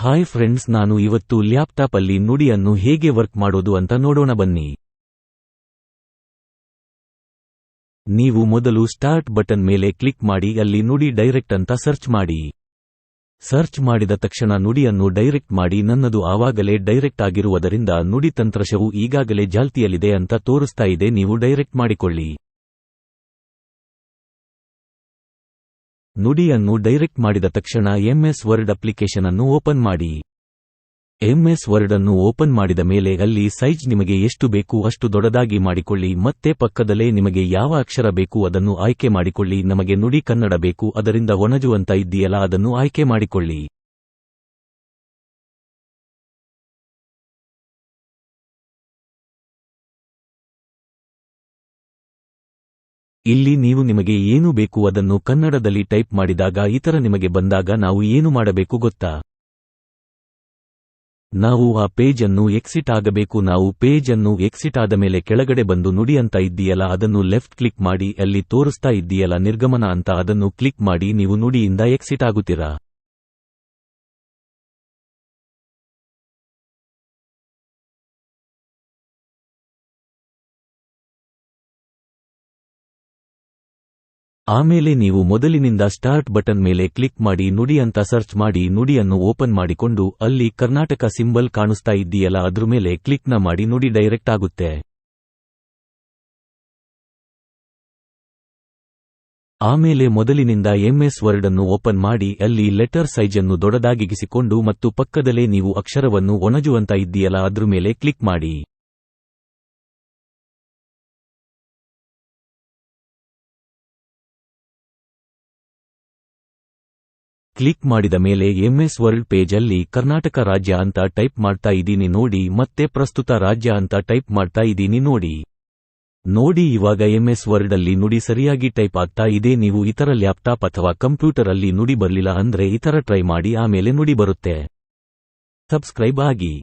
Hi friends, ನಾನು ಇವತ್ತು laptop ಅಲ್ಲಿ ನುಡಿಯನ್ನು ಹೇಗೆ ವರ್ಕ್ ಮಾಡೋದು ಅಂತ ನೋಡೋಣ ಬನ್ನಿ. ನೀವು ಮೊದಲು ಸ್ಟಾರ್ಟ್ ಬಟನ್ ಮೇಲೆ ಕ್ಲಿಕ್ ಮಾಡಿ, ಅಲ್ಲಿ ನುಡಿ ಡೈರೆಕ್ಟ್ ಅಂತ ಸರ್ಚ್ ಮಾಡಿ. ಸರ್ಚ್ ಮಾಡಿದ ತಕ್ಷಣ ನುಡಿಯನ್ನು ಡೈರೆಕ್ಟ್ ಮಾಡಿ, ನನ್ನದು ಆವಾಗಲೇ ಡೈರೆಕ್ಟ್ ಆಗಿರುವುದರಿಂದ ನುಡಿ ತಂತ್ರಶವು ಈಗಾಗಲೇ ಜಾಲ್ತಿಯಲ್ಲಿದೆ ಅಂತ ತೋರಿಸ್ತಾ ಇದೆ, ನೀವು ಡೈರೆಕ್ಟ್ ಮಾಡಿಕೊಳ್ಳಿ. ನುಡಿಯನ್ನು ಡೈರೆಕ್ಟ್ ಮಾಡಿದ ತಕ್ಷಣ ಎಂಎಸ್ ವರ್ಡ್ ಅಪ್ಲಿಕೇಶನ್ ಅನ್ನು ಓಪನ್ ಮಾಡಿ. ಎಂಎಸ್ ವರ್ಡ್ ಅನ್ನು ಓಪನ್ ಮಾಡಿದ ಮೇಲೆ ಅಲ್ಲಿ ಸೈಜ್ ನಿಮಗೆ ಎಷ್ಟು ಬೇಕು ಅಷ್ಟು ದೊಡ್ಡದಾಗಿ ಮಾಡಿಕೊಳ್ಳಿ, ಮತ್ತೆ ಪಕ್ಕದಲ್ಲೇ ನಿಮಗೆ ಯಾವ ಅಕ್ಷರ ಬೇಕು ಅದನ್ನು ಆಯ್ಕೆ ಮಾಡಿಕೊಳ್ಳಿ, ನಮಗೆ ನುಡಿ ಕನ್ನಡ ಬೇಕು, ಅದರಿಂದ ಒಣಜುವಂತ ಇದ್ದೀಯಲ್ಲ ಅದನ್ನು ಆಯ್ಕೆ ಮಾಡಿಕೊಳ್ಳಿ. ಇಲ್ಲಿ ನೀವು ನಿಮಗೆ ಏನು ಬೇಕು ಅದನ್ನು ಕನ್ನಡದಲ್ಲಿ ಟೈಪ್ ಮಾಡಿದಾಗ ಇತರ ನಿಮಗೆ ಬಂದಾಗ ನಾವು ಏನು ಮಾಡಬೇಕು ಗೊತ್ತಾ? ನಾವು ಆ ಪೇಜ್ ಅನ್ನು ಎಕ್ಸಿಟ್ ಆಗಬೇಕು. ನಾವು ಪೇಜ್ ಅನ್ನು ಎಕ್ಸಿಟ್ ಆದ ಮೇಲೆ ಕೆಳಗಡೆ ಬಂದು ನುಡಿ ಅಂತ ಇದ್ದೀಯಲ್ಲ, ಅದನ್ನು ಲೆಫ್ಟ್ ಕ್ಲಿಕ್ ಮಾಡಿ, ಅಲ್ಲಿ ತೋರಿಸ್ತಾ ಇದ್ದೀಯಲ್ಲ ನಿರ್ಗಮನ ಅಂತ ಅದನ್ನು ಕ್ಲಿಕ್ ಮಾಡಿ ನೀವು ನುಡಿಯಿಂದ ಎಕ್ಸಿಟ್ ಆಗುತ್ತೀರಾ? ಆಮೇಲೆ ನೀವು ಮೊದಲಿನಿಂದ ಸ್ಟಾರ್ಟ್ ಬಟನ್ ಮೇಲೆ ಕ್ಲಿಕ್ ಮಾಡಿ ನುಡಿ ಅಂತ ಸರ್ಚ್ ಮಾಡಿ ನುಡಿಯನ್ನು ಓಪನ್ ಮಾಡಿಕೊಂಡು ಅಲ್ಲಿ ಕರ್ನಾಟಕ ಸಿಂಬಲ್ ಕಾಣಿಸ್ತಾ ಇದ್ದೀಯಲ್ಲ ಅದ್ರ ಮೇಲೆ ಕ್ಲಿಕ್ನ ಮಾಡಿ ನುಡಿ ಡೈರೆಕ್ಟ್ ಆಗುತ್ತೆ. ಆಮೇಲೆ ಮೊದಲಿನಿಂದ ಎಂಎಸ್ ವರ್ಡ್ ಅನ್ನು ಓಪನ್ ಮಾಡಿ ಅಲ್ಲಿ ಲೆಟರ್ ಸೈಜ್ ಅನ್ನು ದೊಡ್ಡದಾಗಿಗಿಸಿಕೊಂಡು ಮತ್ತು ಪಕ್ಕದಲ್ಲೇ ನೀವು ಅಕ್ಷರವನ್ನು ಒಣಜುವಂತ ಇದ್ದೀಯಲ್ಲ ಅದ್ರ ಮೇಲೆ ಕ್ಲಿಕ್ ಮಾಡಿ. ಕ್ಲಿಕ್ ಮಾಡಿದ ಮೇಲೆ ಎಂಎಸ್ ವರ್ಲ್ಡ್ ಪೇಜ್ ಅಲ್ಲಿ ಕರ್ನಾಟಕ ರಾಜ್ಯ ಅಂತ ಟೈಪ್ ಮಾಡ್ತಾ ಇದ್ದೀನಿ ನೋಡಿ, ಮತ್ತೆ ಪ್ರಸ್ತುತ ರಾಜ್ಯ ಅಂತ ಟೈಪ್ ಮಾಡ್ತಾ ಇದ್ದೀನಿ ನೋಡಿ. ನೋಡಿ, ಇವಾಗ ಎಂಎಸ್ ವರ್ಡ್ ಅಲ್ಲಿ ನುಡಿ ಸರಿಯಾಗಿ ಟೈಪ್ ಆಗ್ತಾ ಇದೆ, ನೀವು ಇತರ ಲ್ಯಾಪ್ಟಾಪ್ ಅಥವಾ ಕಂಪ್ಯೂಟರ್ ಅಲ್ಲಿ ನುಡಿ ಬರಲಿಲ್ಲ ಅಂದ್ರೆ ಇತರ ಟ್ರೈ ಮಾಡಿ, ಆಮೇಲೆ ನುಡಿ ಬರುತ್ತೆ. ಸಬ್ಸ್ಕ್ರೈಬ್ ಆಗಿ.